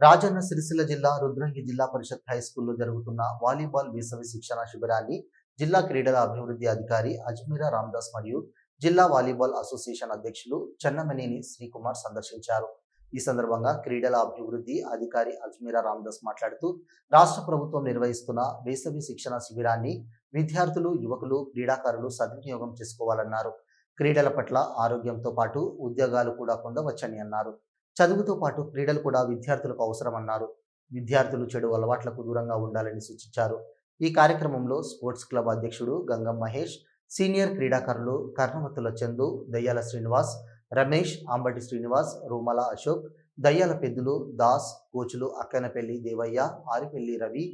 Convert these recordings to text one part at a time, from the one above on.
రాజన్న సిరిసిల్ల జిల్లా రుద్రంగి జిల్లా పరిషత్ హై స్కూల్లో జరుగుతున్న వాలీబాల్ వేసవి శిక్షణ శిబిరాన్ని జిల్లా క్రీడల అభివృద్ధి అధికారి అజ్మీరా రామ్దాస్ మరియు జిల్లా వాలీబాల్ అసోసియేషన్ అధ్యక్షులు చెన్నమనేని శ్రీకుమార్ సందర్శించారు. ఈ సందర్భంగా క్రీడల అభివృద్ధి అధికారి అజ్మీరా రామ్దాస్ మాట్లాడుతూ రాష్ట్ర ప్రభుత్వం నిర్వహిస్తున్న వేసవి శిక్షణ శిబిరాన్ని విద్యార్థులు యువకులు క్రీడాకారులు సద్వినియోగం చేసుకోవాలన్నారు. క్రీడల పట్ల ఆరోగ్యంతో పాటు ఉద్యోగాలు కూడా పొందవచ్చని అన్నారు. చదువుతో పాటు క్రీడలు కూడా విద్యార్థులకు అవసరమన్నారు. విద్యార్థులు చెడు అలవాట్లకు దూరంగా ఉండాలని సూచించారు. ఈ కార్యక్రమంలో స్పోర్ట్స్ క్లబ్ అధ్యక్షుడు గంగం మహేష్ సీనియర్ క్రీడాకారులు కర్ణవత్తుల చందు దయ్యాల శ్రీనివాస్ రమేష్ అంబటి శ్రీనివాస్ రూమల అశోక్ దయ్యాల పెద్దులు దాస్ కోచులు అక్కనపల్లి దేవయ్య ఆరిపల్లి రవి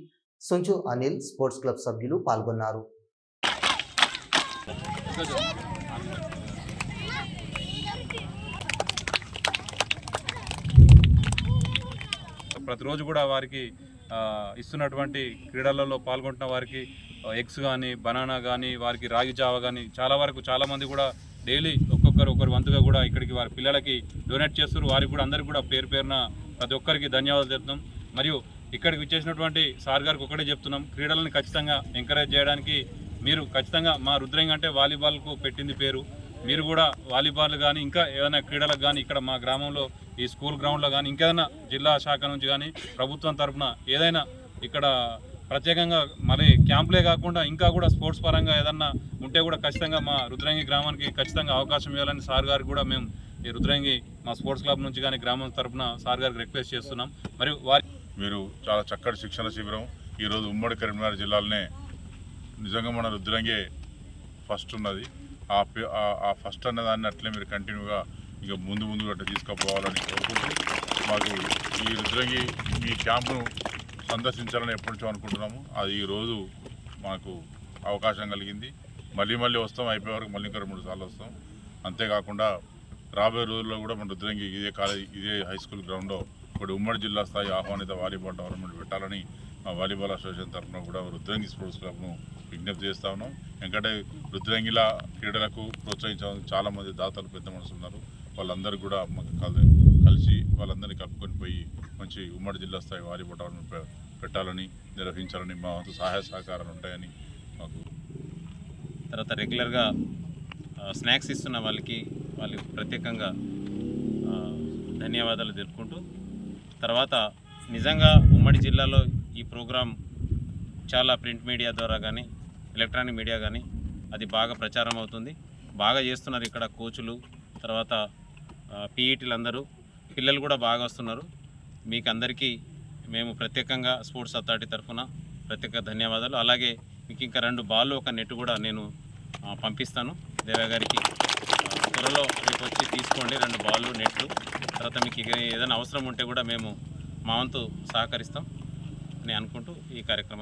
సుంచు అనిల్ స్పోర్ట్స్ క్లబ్ సభ్యులు పాల్గొన్నారు. ప్రతిరోజు కూడా వారికి ఇస్తున్నటువంటి క్రీడలలో పాల్గొంటున్న వారికి ఎగ్స్ కానీ బనానా కానీ వారికి రాగి జావ కానీ చాలా వరకు చాలామంది కూడా డైలీ ఒక్కొక్కరు ఒకరు వంతుగా కూడా ఇక్కడికి వారి పిల్లలకి డొనేట్ చేస్తారు వారికి కూడా అందరికి కూడా పేరు పేరున ప్రతి ఒక్కరికి ధన్యవాదాలు చెప్తున్నాం మరియు ఇక్కడికి వచ్చేసినటువంటి సార్ గారికి ఒకటే చెప్తున్నాం. క్రీడలను ఖచ్చితంగా ఎంకరేజ్ చేయడానికి మీరు ఖచ్చితంగా మా రుద్రంగా అంటే వాలీబాల్కు పెట్టింది పేరు. మీరు కూడా వాలీబాల్ కానీ ఇంకా ఏదైనా క్రీడలకు కానీ ఇక్కడ మా గ్రామంలో ఈ స్కూల్ గ్రౌండ్లో కానీ ఇంకేదైనా జిల్లా శాఖ నుంచి కానీ ప్రభుత్వం తరఫున ఏదైనా ఇక్కడ ప్రత్యేకంగా మరి క్యాంపులే కాకుండా ఇంకా కూడా స్పోర్ట్స్ పరంగా ఏదన్నా ఉంటే కూడా ఖచ్చితంగా మా రుద్రంగి గ్రామానికి ఖచ్చితంగా అవకాశం ఇవ్వాలని సార్ గారికి కూడా మేము ఈ రుద్రంగి మా స్పోర్ట్స్ క్లబ్ నుంచి కానీ గ్రామం తరఫున సార్ గారికి రిక్వెస్ట్ చేస్తున్నాం. మరియు వారి మీరు చాలా చక్కటి శిక్షణ శిబిరం ఈరోజు ఉమ్మడి కరీంనగర్ జిల్లాలోనే నిజంగా మన రుద్రంగే ఫస్ట్ ఉన్నది. ఆ పే- ఆ- ఫస్ట్ అన్నదాన్ని అట్లే మీరు కంటిన్యూగా ఇక ముందు ముందు అట్లా తీసుకుపోవాలని కోరుకుంటూ మాకు ఈ రుద్రంగి మీ క్యాంపును సందర్శించాలని ఎప్పటి నుంచో అనుకుంటున్నాము. అది ఈరోజు మాకు అవకాశం కలిగింది. మళ్ళీ మళ్ళీ వస్తాం అయిపోయే వరకు మళ్ళీ ఇంకా రెండు మూడు సార్లు వస్తాం. అంతేకాకుండా రాబోయే రోజుల్లో కూడా మన రుద్రంగి ఇదే కాలేజ్ ఇదే హై స్కూల్ గ్రౌండ్లో ఇప్పుడు ఉమ్మడి జిల్లా స్థాయి ఆహ్వానిత వాలీబాల్ టోర్నమెంట్ పెట్టాలని మా వాలీబాల్ అసోసియేషన్ తరఫున కూడా రుద్రంగి స్పోర్ట్స్ క్లబ్ను విజ్ఞప్తి చేస్తా ఉన్నాం. ఎందుకంటే రుద్రంగిలా క్రీడలకు ప్రోత్సహించడానికి చాలామంది దాతలు పెద్ద మనసు ఉన్నారు. వాళ్ళందరూ కూడా మాకు కలిసి వాళ్ళందరినీ కలుపుకొని పోయి మంచి ఉమ్మడి జిల్లా స్థాయి వాలీబాల్ టోర్నమెంట్ పెట్టాలని నిర్వహించాలని మా వంతు సహాయ సహకారాలు ఉంటాయని మాకు తర్వాత రెగ్యులర్గా స్నాక్స్ ఇస్తున్న వాళ్ళకి వాళ్ళకి ప్రత్యేకంగా ధన్యవాదాలు తెలుపుకుంటూ తర్వాత నిజంగా ఉమ్మడి జిల్లాలో ఈ ప్రోగ్రాం చాలా ప్రింట్ మీడియా ద్వారా కానీ ఎలక్ట్రానిక్ మీడియా కానీ అది బాగా ప్రచారం అవుతుంది. బాగా చేస్తున్నారు ఇక్కడ కోచులు తర్వాత పీఈటీలు అందరూ పిల్లలు కూడా బాగా వస్తున్నారు. మీకు అందరికీ మేము ప్రత్యేకంగా స్పోర్ట్స్ అథారిటీ తరఫున ప్రత్యేక ధన్యవాదాలు. అలాగే మీకు ఇంకా రెండు బాల్ ఒక నెట్ కూడా నేను పంపిస్తాను. దేవా గారికి త్వరలో రేపు వచ్చి తీసుకోండి రెండు బాళ్ళు నెట్లు. తర్వాత మీకు ఏదైనా అవసరం ఉంటే కూడా మేము మా వంతు సహకరిస్తాం అని అనుకుంటూ ఈ కార్యక్రమాన్ని